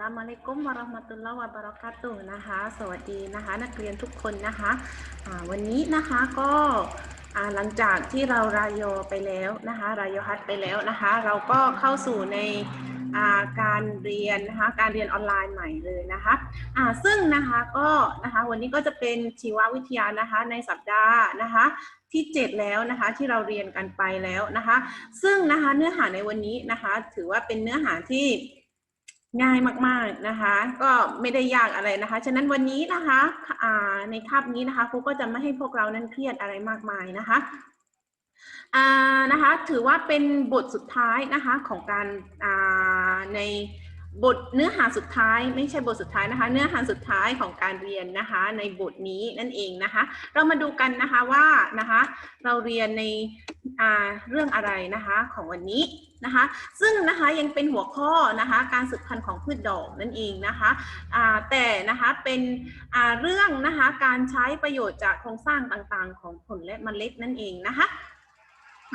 ลามอะลัยกุมวะเรามะตุลลอฮ์วะบะเราะกาตุนะคะ สวัสดีนะคะ นักเรียนทุกคนนะคะวันนี้นะคะก็หลังจากที่เรารายอไปแล้วนะคะรายอฮัดไปแล้วนะคะ เราก็เข้าสู่ในาการเรียนนะคะการเรียนออนไลน์ใหม่เลยนะคะอ่าซึ่งนะคะก็นะคะวันนี้ก็จะเป็นชีววิทยานะคะในสัปดาห์นะคะ ที่ 7 แล้วนะคะที่เราเรียนกันไปแล้วนะคะ ซึ่งนะคะเนื้อหาในวันนี้นะคะ ถือว่าเป็นเนื้อหาที่ง่ายมากๆนะคะ ก็ไม่ได้ยากอะไรนะคะ ฉะนั้นวันนี้นะคะในคาบนี้นะคะครูก็จะไม่ให้พวกเรานั้นเครียดอะไรมากมายนะคะนะคะ ถือว่าเป็นบทสุดท้ายนะคะของการใน บทเนื้อหาสุดท้ายไม่ใช่บทสุดท้ายนะคะ เนื้อหาสุดท้ายของการเรียนนะคะ ในบทนี้นั่นเองนะคะ เรามาดูกันนะคะว่านะคะ เราเรียนในเรื่องอะไรนะคะของวันนี้นะคะ ซึ่งนะคะยังเป็นหัวข้อนะคะการสืบพันธุ์ของพืชดอกนั่นเองนะคะแต่นะคะเป็นเรื่องนะคะการใช้ประโยชน์จากโครงสร้างต่างๆ ของผลและเมล็ดนั่นเองนะคะ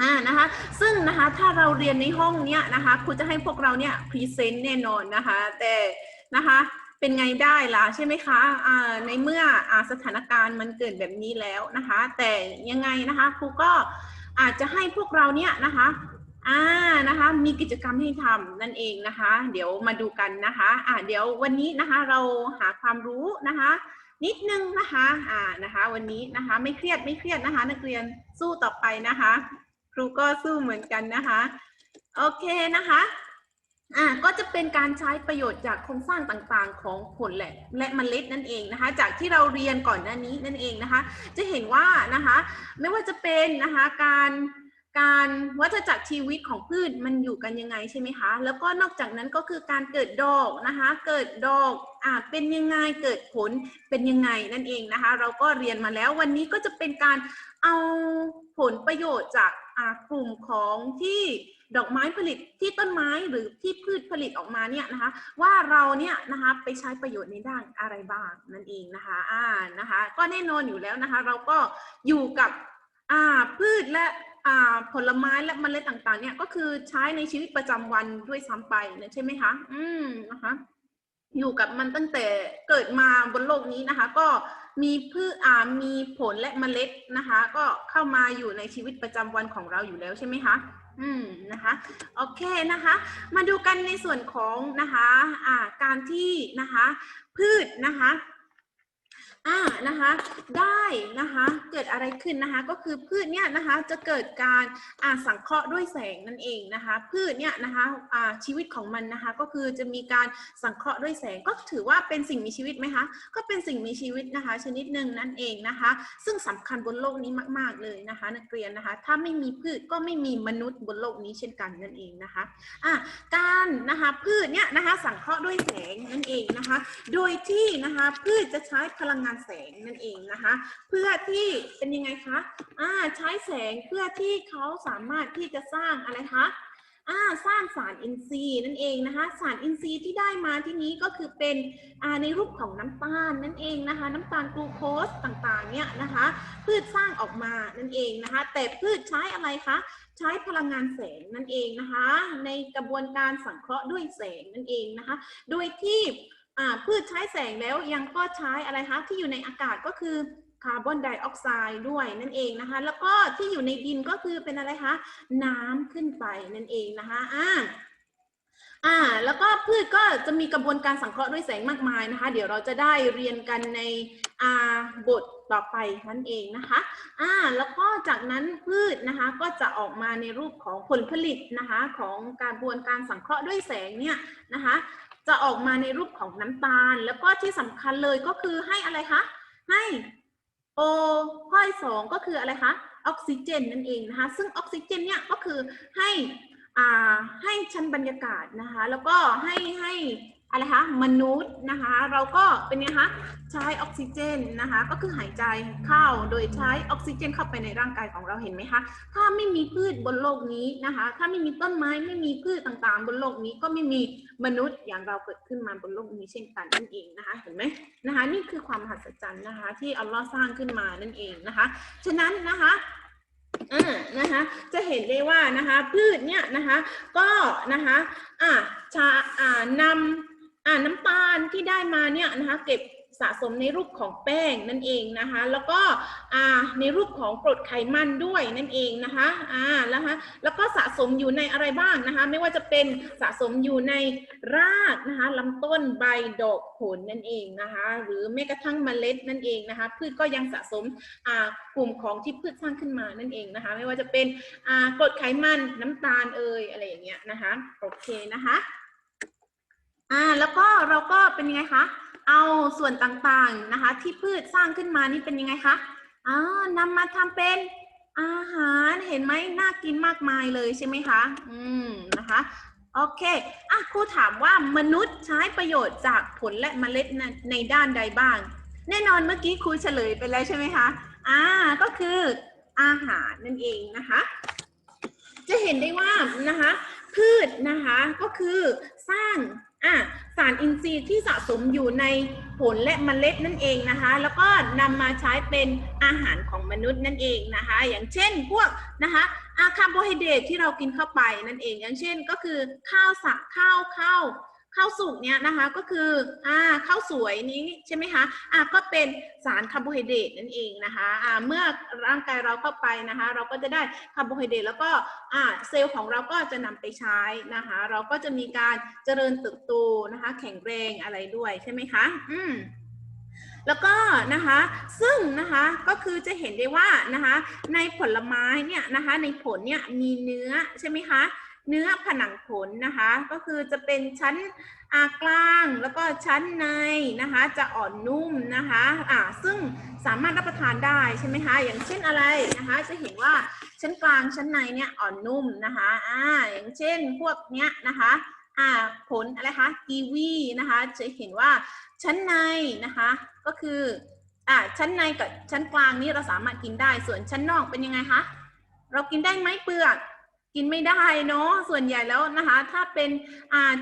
อ่านะคะซึ่งนะคะถ้าเราเรียนในห้องเนี้ยนะคะครูจะให้พวกเราเนี่ยพรีเซนต์แน่นอนนะคะ แต่นะคะเป็นไงได้ล่ะใช่ไหมคะอ่าในเมื่ออาสถานการณ์มันเกิดแบบนี้แล้วนะคะ แต่ยังไงนะคะครูก็อาจจะให้พวกเราเนี่ยนะคะอ่านะคะมีกิจกรรมให้ทำนั่นเองนะคะ เดี๋ยวมาดูกันนะคะอ่าเดี๋ยววันนี้นะคะเราหาความรู้นะคะ นิดนึงนะคะอ่านะคะ วันนี้นะคะไม่เครียดไม่เครียดนะคะ นักเรียนสู้ต่อไปนะคะ ครูก็สู้เหมือนกันนะคะ โอเคนะคะอ่าก็จะเป็นการใช้ประโยชน์จากโครงสร้างต่างๆ ของผลและและเมล็ดนั่นเองนะคะ จากที่เราเรียนก่อนหน้านี้นั่นเองนะคะ จะเห็นว่านะคะไม่ว่าจะเป็นนะคะการการวัฏจักรชีวิตของพืชมันอยู่กันยังไงใช่ไหมคะ แล้วก็นอกจากนั้นก็คือการเกิดดอกนะคะ เกิดดอกอ่าเป็นยังไงเกิดผลเป็นยังไงนั่นเองนะคะ เราก็เรียนมาแล้ววันนี้ก็จะเป็นการเอาผลประโยชน์จาก กลุ่มของที่ดอกไม้ผลิตที่ต้นไม้หรือที่พืชผลิตออกมาเนี่ยนะคะ ว่าเราเนี่ยนะคะไปใช้ประโยชน์ในด้านอะไรบ้างนั่นเองนะคะอ่านะคะ ก็แน่นอนอยู่แล้วนะคะ เราก็อยู่กับอ่าพืชและอ่าผลไม้และเมล็ดต่างๆเนี่ยก็คือใช้ในชีวิตประจำวันด้วยซ้ำไปนะใช่ไหมคะ อืมนะคะอยู่กับมันตั้งแต่เกิดมาบนโลกนี้นะคะ ก็ มีพืชอ่ามีผลและเมล็ดนะคะ ก็เข้ามาอยู่ในชีวิตประจำวันของเราอยู่แล้วใช่ไหมคะอืมนะคะโอเคนะคะ มาดูกันในส่วนของนะคะอ่าการที่นะคะพืชนะคะ นะคะได้นะคะเกิดอะไรขึ้นนะคะก็คือพืชเนี่ยนะคะจะเกิดการอ่าสังเคราะห์ด้วยแสงนั่นเองนะคะพืชเนี่ยนะคะอ่าชีวิตของมันนะคะก็คือจะมีการสังเคราะห์ด้วยแสงก็ถือว่าเป็นสิ่งมีชีวิตไหมคะก็เป็นสิ่งมีชีวิตนะคะชนิดหนึ่งนั่นเองนะคะซึ่งสำคัญบนโลกนี้มาก ๆเลยนะคะ นักเรียนนะคะถ้าไม่มีพืชก็ไม่มีมนุษย์บนโลกนี้เช่นกันนั่นเองนะคะอะการนะคะพืชเนี่ยนะคะสังเคราะห์ด้วยแสงนั่นเองนะคะโดยที่นะคะพืชจะใช้พลังงานแสงนั่นเองนะคะ เพื่อที่เป็นยังไงคะอ่าใช้แสงเพื่อที่เขาสามารถที่จะสร้างอะไรคะอ่าสร้างสารอินทรีย์นั่นเองนะคะ สารอินทรีย์ที่ได้มาที่นี้ก็คือเป็นอ่าในรูปของน้ำตาลนั่นเองนะคะ น้ำตาลกลูโคสต่างๆเนี่ยนะคะ พืชสร้างออกมานั่นเองนะคะ แต่พืชใช้อะไรคะใช้พลังงานแสงนั่นเองนะคะ ในกระบวนการสังเคราะห์ด้วยแสงนั่นเองนะคะ โดยที่ พืชใช้แสงแล้วยังก็ใช้อะไรคะที่อยู่ในอากาศก็คือคาร์บอนไดออกไซด์ด้วยนั่นเองนะคะ แล้วก็ที่อยู่ในดินก็คือเป็นอะไรคะน้ำขึ้นไปนั่นเองนะคะอ่าอ่าแล้วก็พืชก็จะมีกระบวนการสังเคราะห์ด้วยแสงมากมายนะคะ เดี๋ยวเราจะได้เรียนกันในอ่าบทต่อไปนั่นเองนะคะอ่าแล้วก็จากนั้นพืชนะคะก็จะออกมาในรูปของผลผลิตนะคะ ของการะบวนการสังเคราะห์ด้วยแสงเนี่ยนะคะ จะออกมาในรูปของน้ำตาล แล้วก็ที่สำคัญเลยก็คือให้อะไรคะ ให้โอข้อยสองก็คืออะไรคะออกซิเจนนั่นเองนะคะ ซึ่งออกซิเจนเนี่ยก็คือให้อ่าให้ชั้นบรรยากาศนะคะ แล้วก็ให้ให้ อะไรคะมนุษย์นะคะ เราก็เป็นไงคะใช้ออกซิเจนนะคะ ก็คือหายใจเข้าโดยใช้ออกซิเจนเข้าไปในร่างกายของเราเห็นไหมคะถ้าไม่มีพืชบนโลกนี้นะคะ ถ้าไม่มีต้นไม้ไม่มีพืชต่างๆ บนโลกนี้ก็ไม่มีมนุษย์อย่างเราเกิดขึ้นมาบนโลกนี้เช่นกันนั่นเองนะคะ เห็นไหมนะคะ นี่คือความมหัศจรรย์นะคะ ที่อัลลอฮ์สร้างขึ้นมานั่นเองนะคะ ฉะนั้นนะคะอ่านะคะจะเห็นได้ว่านะคะพืชเนี่ยนะคะก็นะคะอ่าชาอ่านำ อ่าน้ำตาลที่ได้มาเนี่ยนะคะเก็บสะสมในรูปของแป้งนั่นเองนะคะ แล้วก็อ่าในรูปของกรดไขมันด้วยนั่นเองนะคะอ่าแล้วฮะแล้วก็สะสมอยู่ในอะไรบ้างนะคะ ไม่ว่าจะเป็นสะสมอยู่ในรากนะคะลำต้นใบดอกผลนั่นเองนะคะ หรือแม้กระทั่งเมล็ดนั่นเองนะคะ พืชก็ยังสะสมอ่ากลุ่มของที่พืชสร้างขึ้นมานั่นเองนะคะ ไม่ว่าจะเป็นอ่ากรดไขมันน้ำตาลเอ่ยอะไรอย่างเงี้ยนะคะโอเคนะคะ อ่าแล้วก็เราก็เป็นยังไงคะ เอาส่วนต่างๆนะคะที่พืชสร้างขึ้นมานี่เป็นยังไงคะอ่านำมาทำเป็นอาหารเห็นไหมน่ากินมากมายเลยใช่ไหมคะ อืมนะคะโอเคอะครูถามว่ามนุษย์ใช้ประโยชน์จากผลและเมล็ดในในด้านใดบ้าง แน่นอนเมื่อกี้ครูเฉลยไปแล้วใช่ไหมคะอ่าก็คืออาหารนั่นเองนะคะ จะเห็นได้ว่านะคะ พืชนะคะก็คือสร้าง อะสารอินทรีย์ที่สะสมอยู่ในผลและมเมล็ดนั่นเองนะคะ แล้วก็นำมาใช้เป็นอาหารของมนุษย์นั่นเองนะคะ อย่างเช่นพวกนะคะอาคาร์โบไฮเดรตที่เรากินเข้าไปนั่นเอง อย่างเช่นก็คือข้าวสักข้าวข้าว ข้าวสุกเนี่ยนะคะก็คืออ่าข้าวสวยนี้ใช่ไหมคะอ่าก็เป็นสารคาร์โบไฮเดรตนั่นเองนะคะอ่าเมื่อร่างกายเราเข้าไปนะคะ เราก็จะได้คาร์โบไฮเดรตแล้วก็อ่าเซลล์ของเราก็จะนำไปใช้นะคะ เราก็จะมีการเจริญเติบโตนะคะ แข็งแรงอะไรด้วยใช่ไหมคะอืมแล้วก็นะคะซึ่งนะคะก็คือจะเห็นได้ว่านะคะในผลไม้เนี่ยนะคะในผลเนี่ยมีเนื้อใช่ไหมคะ เนื้อผนังผลนะคะ ก็คือจะเป็นชั้นอากลางแล้วก็ชั้นในนะคะ จะอ่อนนุ่มนะคะอ่าซึ่งสามารถรับประทานได้ใช่ไหมคะอย่างเช่นอะไรนะคะ จะเห็นว่าชั้นกลางชั้นในเนี่ยอ่อนนุ่มนะคะอ่าอย่างเช่นพวกเนี้ยนะคะอ่าผลอะไรคะกีวีนะคะจะเห็นว่าชั้นในนะคะก็คืออ่าชั้นในกับชั้นกลางนี่เราสามารถกินได้ส่วนชั้นนอกเป็นยังไงคะเรากินได้ไหมเปลือก กินไม่ได้เนาะส่วนใหญ่แล้วนะคะ ถ้าเป็นอ่า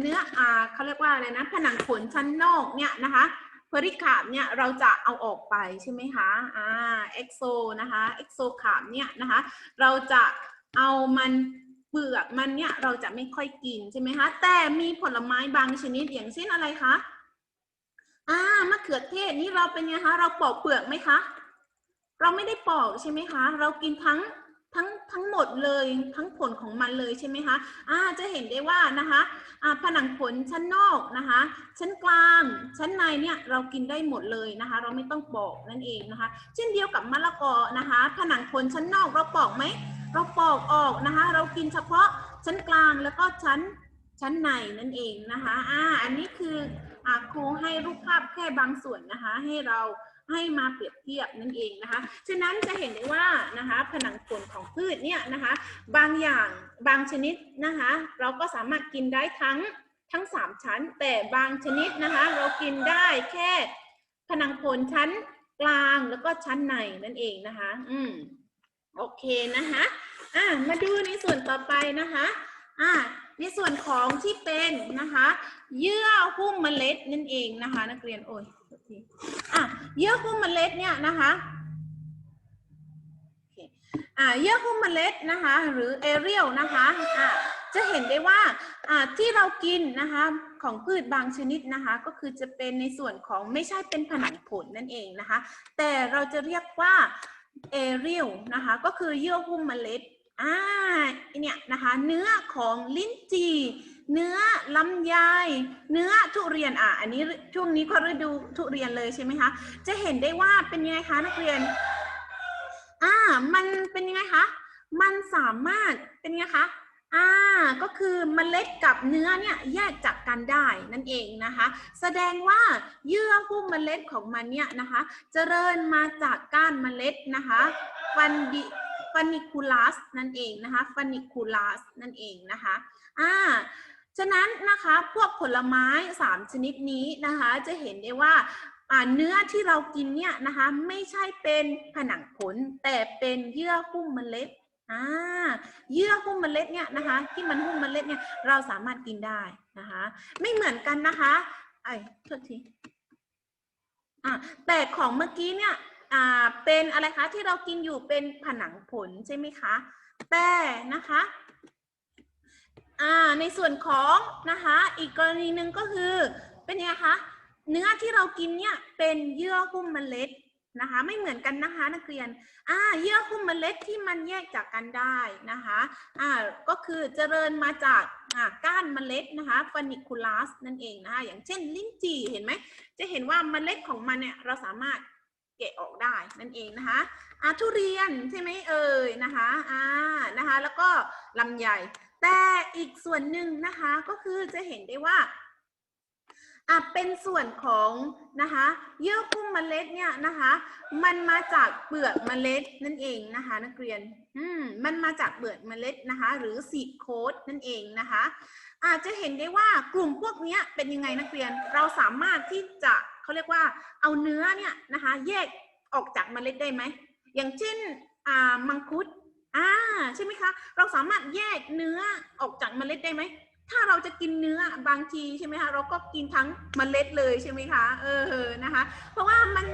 เนื้ออ่าเขาเรียกว่าอะไรนะ ผนังขนชั้นนอกเนี่ยนะคะเพริคาบเนี่ยเราจะเอาออกไปใช่ไหมคะอ่าเอ็กโซนะคะเอ็กโซคาบเนี่ยนะคะ เราจะเอามันเปลือกมันเนี่ยเราจะไม่ค่อยกินใช่ไหมคะ แต่มีผลไม้บางชนิดอย่างเช่นอะไรคะอ่ามะเขือเทศนี่เราเป็นไงคะ เราปอกเปลือกไหมคะ เราไม่ได้ปอกใช่ไหมคะ เรากินทั้ง ทั้งทั้งหมดเลยทั้งผลของมันเลยใช่ไหมคะอ่าจะเห็นได้ว่านะคะอ่าผนังผลชั้นนอกนะคะ ชั้นกลาง ชั้นในเนี่ยเรากินได้หมดเลยนะคะ เราไม่ต้องปอกนั่นเองนะคะ เช่นเดียวกับมะละกอนะคะ ผนังผลชั้นนอกเราปอกไหมเราปอกออกนะคะ เรากินเฉพาะชั้นกลางแล้วก็ชั้นชั้นในนั่นเองนะคะอ่าอันนี้คืออะครูให้รูปภาพแค่บางส่วนนะคะ ให้เรา ให้มาเปรียบเทียบนั่นเองนะคะ ฉะนั้นจะเห็นได้ว่านะคะผนังผลของพืชเนี่ยนะคะ บางอย่างบางชนิดนะคะ เราก็สามารถกินได้ทั้งทั้งสามชั้น แต่บางชนิดนะคะ เรากินได้แค่ผนังผลชั้นกลางแล้วก็ชั้นในนั่นเองนะคะ อืมโอเคนะคะอะมาดูในส่วนต่อไปนะคะอะในส่วนของที่เป็นนะคะ เยื่อหุ้มเมล็ดนั่นเองนะคะ นักเรียนโอ้ย ทีอะเยื่อหุ้มเมล็ดเนี่ยนะคะอะเยื่อหุ้มเมล็ดนะคะ หรือเอเรียลนะคะอะจะเห็นได้ว่าอะที่เรากินนะคะของพืชบางชนิดนะคะ ก็คือจะเป็นในส่วนของไม่ใช่เป็นผนังผลนั่นเองนะคะ แต่เราจะเรียกว่าเอเรียลนะคะ ก็คือเยื่อหุ้มเมล็ดอ่าเนี่ยนะคะ เนื้อของลิ้นจี่ เนื้อลำไยเนื้อทุเรียนอะอันนี้ช่วงนี้ก็ฤดูทุเรียนเลยใช่ไหมคะ จะเห็นได้ว่าเป็นยังไงคะนักเรียนอ่ามันเป็นยังไงคะมันสามารถเป็นยังไงคะอ่าก็คือเมล็ดกับเนื้อเนี่ยแยกจากกันได้นั่นเองนะคะ แสดงว่าเยื่อหุ้มเมล็ดของมันเนี่ยนะคะเจริญมาจากก้านเมล็ดนะคะฟันดิฟันิคูลัสนั่นเองนะคะฟันิคูลัสนั่นเองนะคะอ่า ฉะนั้นนะคะพวกผลไม้สามชนิดนี้นะคะ จะเห็นได้ว่าเนื้อที่เรากินเนี่ยนะคะไม่ใช่เป็นผนังผลแต่เป็นเยื่อหุ้มเมล็ดอ่าเยื่อหุ้มเมล็ดเนี่ยนะคะ ที่มันหุ้มเมล็ดเนี่ยเราสามารถกินได้นะคะ ไม่เหมือนกันนะคะไอ้โทษทีอ่าแต่ของเมื่อกี้เนี่ยอ่าเป็นอะไรคะที่เรากินอยู่เป็นผนังผลใช่ไหมคะ แต่นะคะ อ่าในส่วนของนะคะอีกกรณีหนึ่งก็คือเป็นไงคะเนื้อที่เรากินเนี่ยเป็นเยื่อหุ้มเมล็ดนะคะไม่เหมือนกันนะคะนักเรียนอ่าเยื่อหุ้มเมล็ดที่มันแยกจากกันได้นะคะอ่าก็คือเจริญมาจากอ่าก้านเมล็ดนะคะฟานิคูลัสนั่นเองนะคะอย่างเช่นลิ้นจี่เห็นไหมจะเห็นว่าเมล็ดของมันเนี่ยเราสามารถเกะออกได้นั่นเองนะคะอ่าทุเรียนใช่ไหมเอ่ยนะคะอ่านะคะแล้วก็ลำไย แต่อีกส่วนหนึ่งนะคะก็คือจะเห็นได้ว่าอะเป็นส่วนของนะคะเยื่อหุ้มเมล็ดเนี่ยนะคะมันมาจากเปลือกเมล็ดนั่นเองนะคะ นักเรียนอืมมันมาจากเปลือกเมล็ดนะคะ หรือซีดโคดนั่นเองนะคะ อาจจะเห็นได้ว่ากลุ่มพวกเนี้ยเป็นยังไงนักเรียนเราสามารถที่จะเขาเรียกว่าเอาเนื้อเนี่ยนะคะแยกออกจากเมล็ดได้ไหมอย่างเช่นอ่ามังคุด อ่าใช่ไหมคะ เราสามารถแยกเนื้อออกจากเมล็ดได้ไหม ถ้าเราจะกินเนื้อบางทีใช่ไหมคะ เราก็กินทั้งเมล็ดเลยใช่ไหมคะ เออ นะคะ เพราะว่ามัน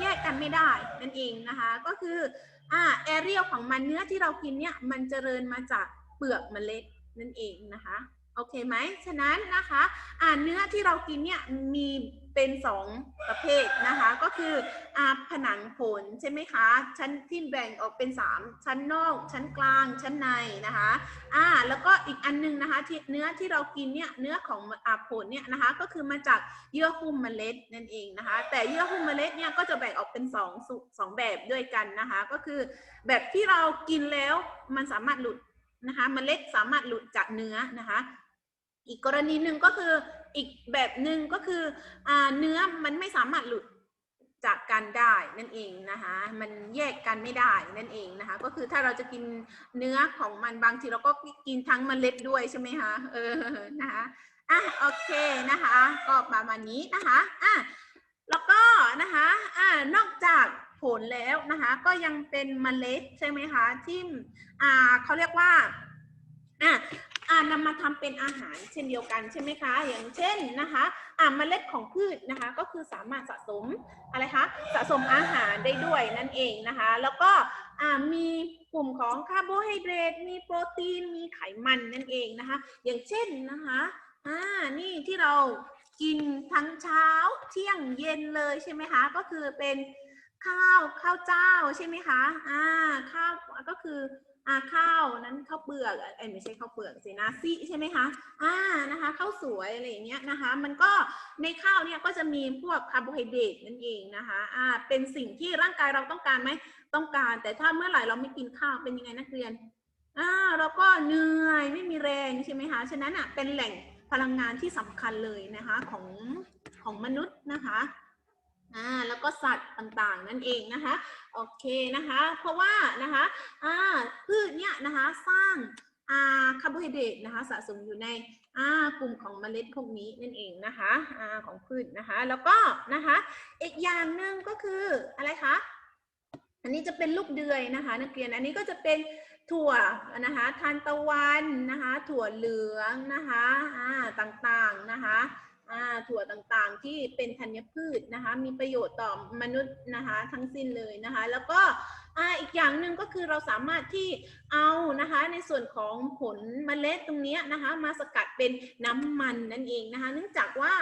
แยกกันไม่ได้นั่นเองนะคะ ก็คือ อ่าแอเรียลของมันเนื้อที่เรากินเนี่ยมันเจริญมาจากเปลือกเมล็ดนั่นเองนะคะ โอเคไหม ฉะนั้นนะคะ อ่าเนื้อที่เรากินเนี่ยมี เป็นสองประเภทนะคะ ก็คืออาผนังผลใช่ไหมคะ ชั้นที่แบ่งออกเป็น 3 ชั้นนอก ชั้นกลาง ชั้นในนะคะอ่าแล้วก็อีกอันหนึงนะคะที่เนื้อที่เรากินเนี่ยเนื้อของอาผลเนี่ยนะคะ ก็คือมาจากเยื่อหุ้มเมล็ดนั่นเองนะคะ แต่เยื่อหุ้มเมล็ดเนี่ยก็จะแบ่งออกเป็นสองสองแบบด้วยกันนะคะ ก็คือแบบที่เรากินแล้วมันสามารถหลุดนะคะเมล็ดสามารถหลุดจากเนื้อนะคะ อีกกรณีหนึ่งก็คือ อีกแบบหนึ่งก็คืออเนื้อมันไม่สามารถหลุดจากกันได้นั่นเองนะคะมันแยกกันไม่ได้นั่นเองนะคะก็คือถ้าเราจะกินเนื้อของมันบางทีเราก็กินทั้งมเมล็ดด้วยใช่ไหมคะเออนะคะอะโอเคนะคะก็ประมาณนี้นะคะอะแล้วก็นะคะอ่านอกจากผลแล้วนะคะก็ยังเป็นมเมล็ดใช่ไหมคะที่อ่าเขาเรียกว่าอะ อ่านำมาทำเป็นอาหารเช่นเดียวกันใช่ไหมคะ อย่างเช่นนะคะอ่าเมล็ดของพืชนะคะ ก็คือสามารถสะสมอะไรคะสะสมอาหารได้ด้วยนั่นเองนะคะ แล้วก็อ่ามีกลุ่มของคาร์โบไฮเดรตมีโปรตีนมีไขมันนั่นเองนะคะ อย่างเช่นนะคะอ่านี่ที่เรากินทั้งเช้าเที่ยงเย็นเลยใช่ไหมคะ ก็คือเป็นข้าวข้าวเจ้าใช่ไหมคะอ่าข้าวก็คือ อ่าข้าวนั้นข้าวเปลือกเอ้ยไม่ใช่ข้าวเปลือกสินะซิใช่ไหมคะอ่านะคะข้าวสวยอะไรอย่างเงี้ยนะคะ มันก็ในข้าวเนี่ยก็จะมีพวกคาร์โบไฮเดรตนั่นเองนะคะอ่าเป็นสิ่งที่ร่างกายเราต้องการไหมต้องการ แต่ถ้าเมื่อไหร่เราไม่กินข้าวเป็นยังไงนักเรียนอ่าเราก็เหนื่อยไม่มีแรงใช่ไหมคะฉะนั้นอะเป็นแหล่งพลังงานที่สำคัญเลยนะคะของของมนุษย์นะคะ อ่าแล้วก็สัตว์ต่างๆ นั่นเองนะคะโอเคนะคะ เพราะว่านะคะอ่าพืชเนี่ยนะคะสร้างอ่าคาร์โบไฮเดรตนะคะสะสมอยู่ในอ่ากลุ่มของเมล็ดพวกนี้นั่นเองนะคะอ่าของพืชนะคะ แล้วก็นะคะอีกอย่างหนึ่งก็คืออะไรคะอันนี้จะเป็นลูกเดือยนะคะ นักเรียนอันนี้ก็จะเป็นถั่วนะคะทานตะวันนะคะ ถั่วเหลืองนะคะอ่าต่างๆนะคะ ถั่วต่างๆ ที่เป็นธัญพืชนะคะ มีประโยชน์ต่อมนุษย์นะคะ ทั้งสิ้นเลยนะคะ แล้วก็ อีกอย่างหนึ่งก็คือเราสามารถที่เอานะคะในส่วนของผลเมล็ดตรงนี้นะคะมาสกัดเป็นน้ำมันนั่นเองนะคะเนื่องจากว่า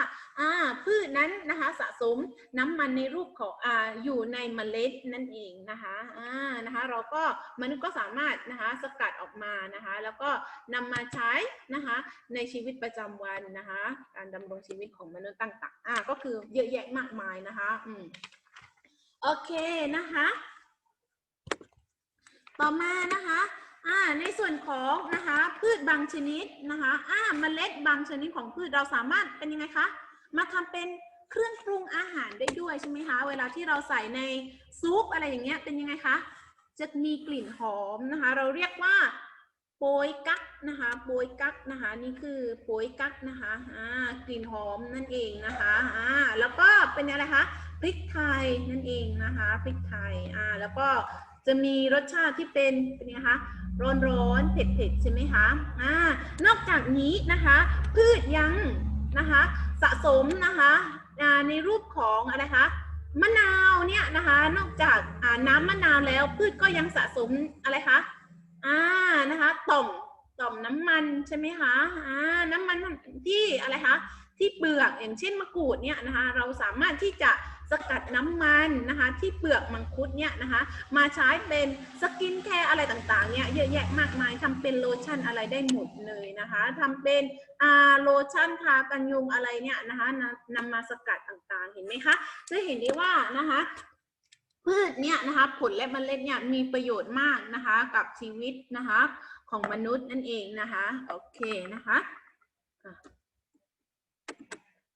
พืชนั้นนะคะสะสมน้ำมันในรูปของออยู่ในเมล็ดนั่นเองนะคะนะคะเราก็มนุษย์ก็สามารถนะคะสกัดออกมานะคะแล้วก็นำมาใช้นะคะในชีวิตประจำวันนะคะการดำรงชีวิตของมนุษย์ต่างๆอ่าก็คือเยอะแยะมากมายนะคะอืมโอเคนะคะ ต่อมานะคะอ่าในส่วนของนะคะพืชบางชนิดนะคะอ่าเมล็ดบางชนิดของพืชเราสามารถเป็นยังไงคะมาทำเป็นเครื่องปรุงอาหารได้ด้วยใช่ไหมคะ เวลาที่เราใส่ในซุปอะไรอย่างเงี้ยเป็นยังไงคะจะมีกลิ่นหอมนะคะ เราเรียกว่าโปยกักนะคะโปยกักนะคะ นี่คือโปยกักนะคะอ่ากลิ่นหอมนั่นเองนะคะอ่าแล้วก็เป็นอะไรคะพริกไทยนั่นเองนะคะพริกไทยอ่าแล้วก็ จะมีรสชาติที่เป็นเป็นไงคะร้อนร้อนเผ็ดเผ็ดใช่ไหมคะอ่านอกจากนี้นะคะ พืชยังนะคะสะสมนะคะในรูปของอะไรคะมะนาวเนี่ยนะคะ นอกจากน้ำมะนาวแล้วพืชก็ยังสะสมอะไรคะอ่านะคะต่อมต่อมน้ำมันใช่ไหมคะอ่าน้ำมันที่อะไรคะที่เปลือกอย่างเช่นมะกรูดเนี่ยนะคะ เราสามารถที่จะ สกัดน้ำมันนะคะที่เปลือกมังคุดเนี่ยนะคะมาใช้เป็นสกินแคร์อะไรต่างๆเนี่ยเยอะแยะมากมายทำเป็นโลชั่นอะไรได้หมดเลยนะคะทำเป็นอาโลชั่นทากันยุงอะไรเนี่ยนะคะนำนำมาสกัดต่างๆเห็นไหมคะจะเห็นได้ว่านะคะพืชเนี่ยนะคะผลและเมล็ดเนี่ยมีประโยชน์มากนะคะกับชีวิตนะคะของมนุษย์นั่นเองนะคะโอเคนะคะ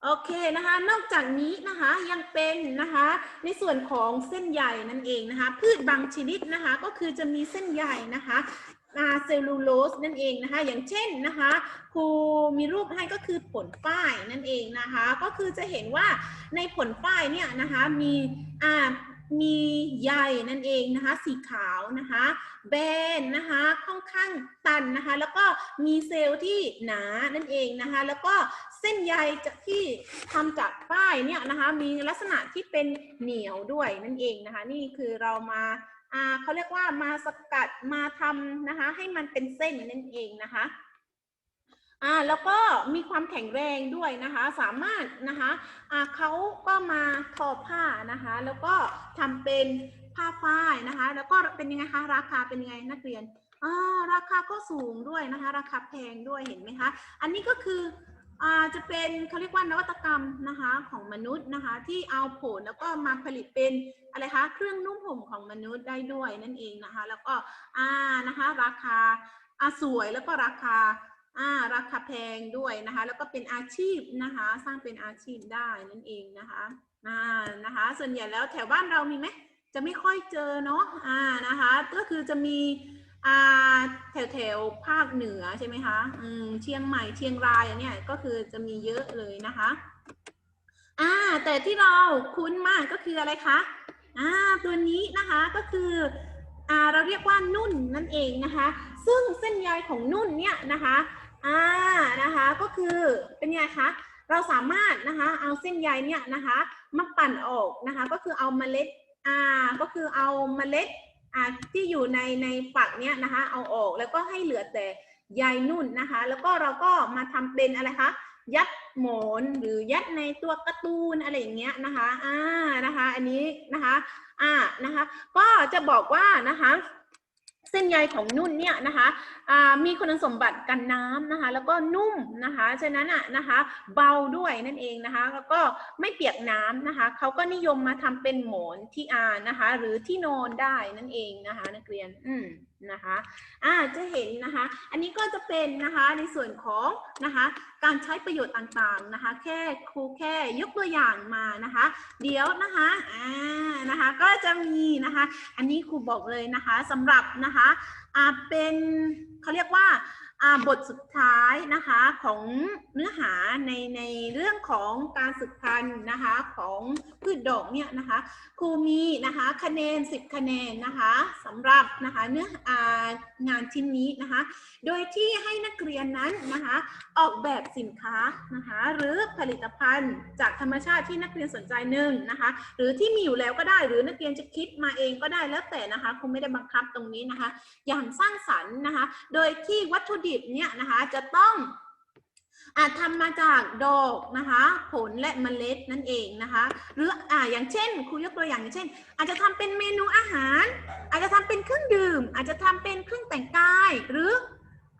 โอเคนะคะ นอกจากนี้นะคะยังเป็นนะคะ ในส่วนของเส้นใยนั่นเองนะคะ พืชบางชนิดนะคะ ก็คือจะมีเส้นใยนะคะอ่าเซลลูโลสนั่นเองนะคะ อย่างเช่นนะคะครูมีรูปให้ก็คือผลฝ้ายนั่นเองนะคะ ก็คือจะเห็นว่าในผลฝ้ายเนี่ยนะคะมีอ่า มีใยนั่นเองนะคะ สีขาวนะคะ แบนนะคะค่อนข้างตันนะคะ แล้วก็มีเซลล์ที่หนานั่นเองนะคะ แล้วก็เส้นใยจากที่ทำจากฝ้ายเนี่ยนะคะมีลักษณะที่เป็นเหนียวด้วยนั่นเองนะคะ นี่คือเรามาเขาเรียกว่ามาสกัดมาทำนะคะ ให้มันเป็นเส้นนั่นเองนะคะ อ่าแล้วก็มีความแข็งแรงด้วยนะคะ สามารถนะคะอ่าเขาก็มาทอผ้านะคะ แล้วก็ทำเป็นผ้าฝ้ายนะคะ แล้วก็เป็นยังไงคะราคาเป็นยังไงนักเรียนอ่าราคาก็สูงด้วยนะคะ ราคาแพงด้วยเห็นไหมคะอันนี้ก็คืออ่าจะเป็นเขาเรียกว่านวัตกรรมนะคะของมนุษย์นะคะ ที่เอาผลแล้วก็มาผลิตเป็นอะไรคะเครื่องนุ่มห่มของมนุษย์ได้ด้วยนั่นเองนะคะ แล้วก็อ่านะคะ ราคาอ่าสวยแล้วก็ราคา อ่าราคาแพงด้วยนะคะ แล้วก็เป็นอาชีพนะคะ สร้างเป็นอาชีพได้นั่นเองนะคะอ่านะคะ ส่วนใหญ่แล้วแถวบ้านเรามีไหมจะไม่ค่อยเจอเนาะอ่านะคะ ก็คือจะมีอ่าแถวแถวภาคเหนือใช่ไหมคะอืมเชียงใหม่เชียงรายเนี้ยก็คือจะมีเยอะเลยนะคะอ่าแต่ที่เราคุ้นมากก็คืออะไรคะอ่าตัวนี้นะคะก็คืออ่าเราเรียกว่านุ่นนั่นเองนะคะ ซึ่งเส้นใยของนุ่นเนี่ยนะคะ อ่านะคะ ก็คือเป็นไงคะเราสามารถนะคะเอาเส้นใยเนี่ยนะคะมาปั่นออกนะคะ ก็คือเอาเมล็ดอ่าก็คือเอาเมล็ดอ่าที่อยู่ในในฝักเนี่ยนะคะ เอาออกแล้วก็ให้เหลือแต่ใยนุ่นนะคะ แล้วก็เราก็มาทำเป็นอะไรคะยัดหมอนหรือยัดในตัวการ์ตูนอะไรอย่างเงี้ยนะคะอ่านะคะ อันนี้นะคะอ่านะคะ ก็จะบอกว่านะคะ ส้นใยของนุ่นเนี่ยนะคะอ่ามีคุณสมบัติกันน้ำนะคะ แล้วก็นุ่มนะคะ ฉะนั้นอะนะคะเบาด้วยนั่นเองนะคะ แล้วก็ไม่เปียกน้ำนะคะเขาก็นิยมมาทำเป็นหมอนที่อานะคะ หรือที่นอนได้นั่นเองนะคะ นักเรียน อืมนะคะอ่าจะเห็นนะคะ อันนี้ก็จะเป็นนะคะในส่วนของนะคะการใช้ประโยชน์ต่างๆนะคะ แค่ครูแค่ยกตัวอย่างมานะคะ เดี๋ยวนะคะอ่านะคะก็จะมีนะคะ อันนี้ครูบอกเลยนะคะสำหรับนะคะอ่าเป็นเขาเรียกว่าอ่า บทสุดท้ายนะคะของเนื้อหาในในเรื่องของการสืบพันธุ์นะคะของพืชดอกเนี่ยนะคะครูมีนะคะคะแนน 10 คะแนนนะคะสำหรับนะคะเนื้อางานชิ้นนี้นะคะโดยที่ให้นักเรียนนั้นนะคะออกแบบสินค้านะคะหรือผลิตภัณฑ์จากธรรมชาติที่นักเรียนสนใจหนึ่งนะคะหรือที่มีอยู่แล้วก็ได้หรือนักเรียนจะคิดมาเองก็ได้แล้วแต่นะคะคงไม่ได้บังคับตรงนี้นะคะอย่างสร้างสรรค์นะคะโดยที่วัตถุดิบเนี่ยนะคะจะต้องอาจทำมาจากดอกนะคะ ผลและเมล็ดนั่นเองนะคะ หรืออ่าอย่างเช่นครูยกตัวอย่างอย่างเช่น อาจจะทำเป็นเมนูอาหาร อาจจะทำเป็นเครื่องดื่ม อาจจะทำเป็นเครื่องแต่งกาย หรือ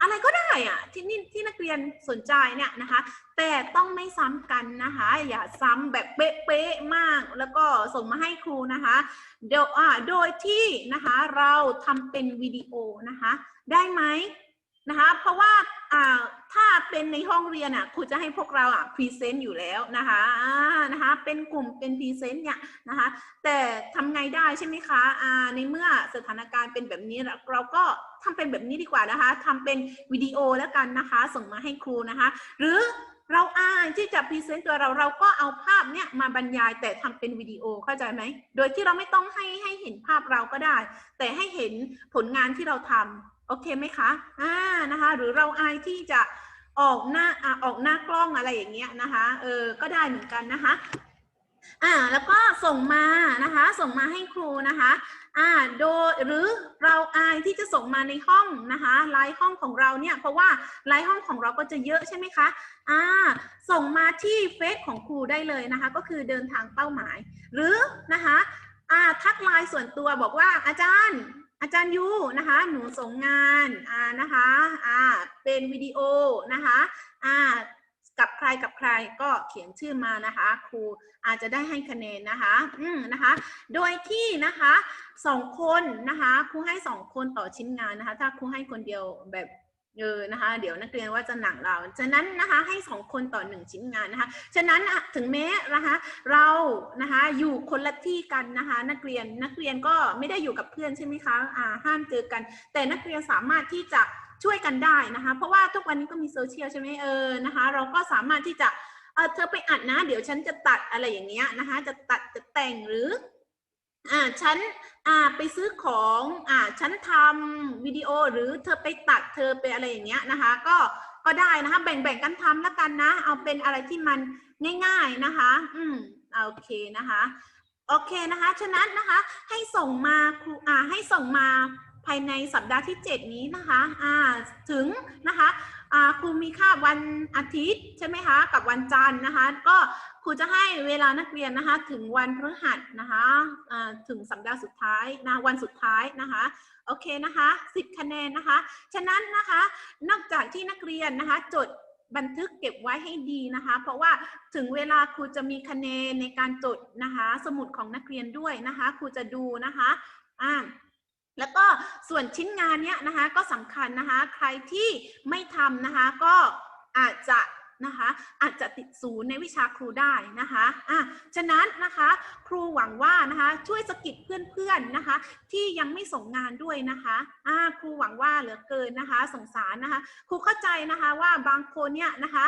อะไรก็ได้อะที่นี่ที่นักเรียนสนใจเนี่ยนะคะ แต่ต้องไม่ซ้ำกันนะคะ อย่าซ้ำแบบเป๊ะๆมาก แล้วก็ส่งมาให้ครูนะคะโดยอ่าโดยที่นะคะเราทำเป็นวิดีโอนะคะ ได้ไหม นะคะเพราะว่าถ้าเป็นในห้องเรียนอะครูจะให้พวกเราอะพรีเซนต์อยู่แล้วนะคะนะคะเป็นกลุ่มเป็นพรีเซนต์เนี่ยนะคะแต่ทำไงได้ใช่ไหมคะในเมื่อสถานการณ์เป็นแบบนี้เราเราก็ทำเป็นแบบนี้ดีกว่านะคะทำเป็นวิดีโอแล้วกันนะคะ ส่งมาให้ครูนะคะ หรือเราอ่านที่จะพรีเซนต์ตัวเราเราก็เอาภาพเนี่ยมาบรรยายแต่ทำเป็นวิดีโอเข้าใจไหมโดยที่เราไม่ต้องให้ให้เห็นภาพเราก็ได้ แต่ให้เห็นผลงานที่เราทำ โอเคไหมคะอ่านะคะหรือเราอายที่จะออกหน้าอ่ออกหน้ากล้องอะไรอย่างเงี้ยนะคะเออก็ได้เหมือนกันนะคะอ่าแล้วก็ส่งมานะคะส่งมาให้ครูนะคะอ่าโดยหรือเราอายที่จะส่งมาในห้องนะคะไลน์ห้องของเราเนี่ยเพราะว่าไลน์ห้องของเราก็จะเยอะใช่ไหมคะอ่าส่งมาที่เฟซของครูได้เลยนะคะก็คือเดินทางเป้าหมาย หรือนะคะอ่าทักไลน์ส่วนตัวบอกว่าอาจารย์ อาจารย์ยูนะคะ หนูส่งงานอ่านะคะอ่าเป็นวิดีโอนะคะอ่ากับใครกับใครก็เขียนชื่อมานะคะ ครูอาจจะได้ให้คะแนนนะคะอืมนะคะ โดยที่นะคะสองคนนะคะครูให้สองคนต่อชิ้นงานนะคะ ถ้าครูให้คนเดียวแบบ เออนะคะ เดี๋ยวนักเรียนว่าจะหนักเรา ฉะนั้นนะคะให้สองคนต่อหนึ่งชิ้นงานนะคะ ฉะนั้นถึงแม้นะคะเรานะคะอยู่คนละที่กันนะคะ นักเรียนนักเรียนก็ไม่ได้อยู่กับเพื่อนใช่ไหมคะอ่าห้ามเจอกัน แต่นักเรียนสามารถที่จะช่วยกันได้นะคะ เพราะว่าทุกวันนี้ก็มีโซเชียลใช่ไหมเออนะคะ เราก็สามารถที่จะเออเธอไปอัดนะ เดี๋ยวฉันจะตัดอะไรอย่างเงี้ยนะคะ จะตัดจะแต่งหรือ อ่าฉันอ่าไปซื้อของอ่าฉันทำวิดีโอหรือเธอไปตัดเธอไปอะไรอย่างเงี้ยนะคะ ก็ก็ได้นะคะแบ่งๆกันทำแล้วกันนะ เอาเป็นอะไรที่มันง่ายๆนะคะ อืมโอเคนะคะโอเคนะคะ ฉะนั้นนะคะให้ส่งมาครูอ่าให้ส่งมาภายในสัปดาห์ที่ 7 นี้นะคะอ่าถึงนะคะ ครูมีค่าวันอาทิตย์ใช่ไหมคะกับวันจันทร์นะคะ ก็ครูจะให้เวลานักเรียนนะคะถึงวันพฤหัสนะคะถึงสัปดาห์สุดท้ายนะวันสุดท้ายนะคะโอเคนะคะ10คะแนนนะคะ ฉะนั้นนะคะนอกจากที่นักเรียนนะคะจดบันทึกเก็บไว้ให้ดีนะคะ เพราะว่าถึงเวลาครูจะมีคะแนนในการจดนะคะ สมุดของนักเรียนด้วยนะคะครูจะดูนะคะอ่า แล้วก็ส่วนชิ้นงานเนี้ยนะคะก็สำคัญนะคะใครที่ไม่ทำนะคะก็อาจจะนะคะอาจจะติดศูนย์ในวิชาครูได้นะคะอะฉะนั้นนะคะครูหวังว่านะคะช่วยสกิดเพื่อนๆนะคะที่ยังไม่ส่งงานด้วยนะคะอ่าครูหวังว่าเหลือเกินนะคะสงสารนะคะครูเข้าใจนะคะว่าบางคนเนี่ยนะคะ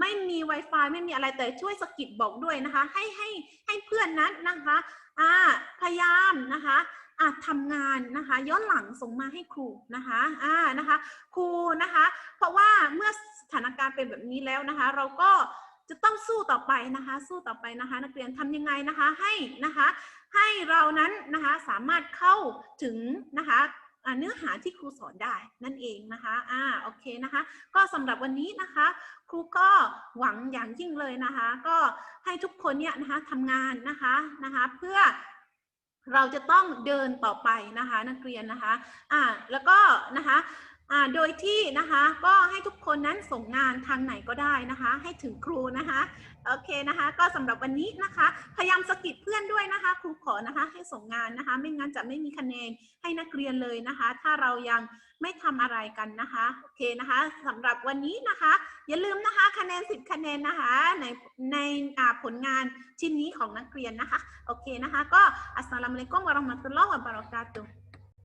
ไม่มี Wi-Fi ไม่มีอะไรแต่ช่วยสกิดบอกด้วยนะคะให้ให้ให้เพื่อนนั้นนะคะอ่าพยายามนะคะ อ่าทำงานนะคะ ย้อนหลังส่งมาให้ครูนะคะอ่านะคะ ครูนะคะ เพราะว่าเมื่อสถานการณ์เป็นแบบนี้แล้วนะคะ เราก็จะต้องสู้ต่อไปนะคะ สู้ต่อไปนะคะ นักเรียนทำยังไงนะคะให้นะคะ ให้เรานั้นนะคะสามารถเข้าถึงนะคะเนื้อหาที่ครูสอนได้นั่นเองนะคะอ่าโอเคนะคะ ก็สำหรับวันนี้นะคะ ครูก็หวังอย่างยิ่งเลยนะคะ ก็ให้ทุกคนเนี่ยนะคะทำงานนะคะนะคะ เพื่อ เราจะต้องเดินต่อไปนะคะนักเรียนนะคะอ่าแล้วก็นะคะอ่าโดยที่นะคะก็ให้ทุกคนนั้นส่งงานทางไหนก็ได้นะคะ ให้ถึงครูนะคะโอเคนะคะ ก็สำหรับวันนี้นะคะ พยายามสกิดเพื่อนด้วยนะคะ ครูขอนะคะให้ส่งงานนะคะ ไม่งั้นจะไม่มีคะแนนให้นักเรียนเลยนะคะ ถ้าเรายัง ไม่ทำอะไรกันนะคะโอเคนะคะสำหรับวันนี้นะคะ อย่าลืมนะคะคะแนน 10 คะแนนนะคะในในผลงานชิ้นนี้ของนักเรียนนะคะโอเคนะคะ ก็อัสสลามุอะลัยกุมวะเราะห์มะตุลลอฮ์วะบะเราะกาตุฮ์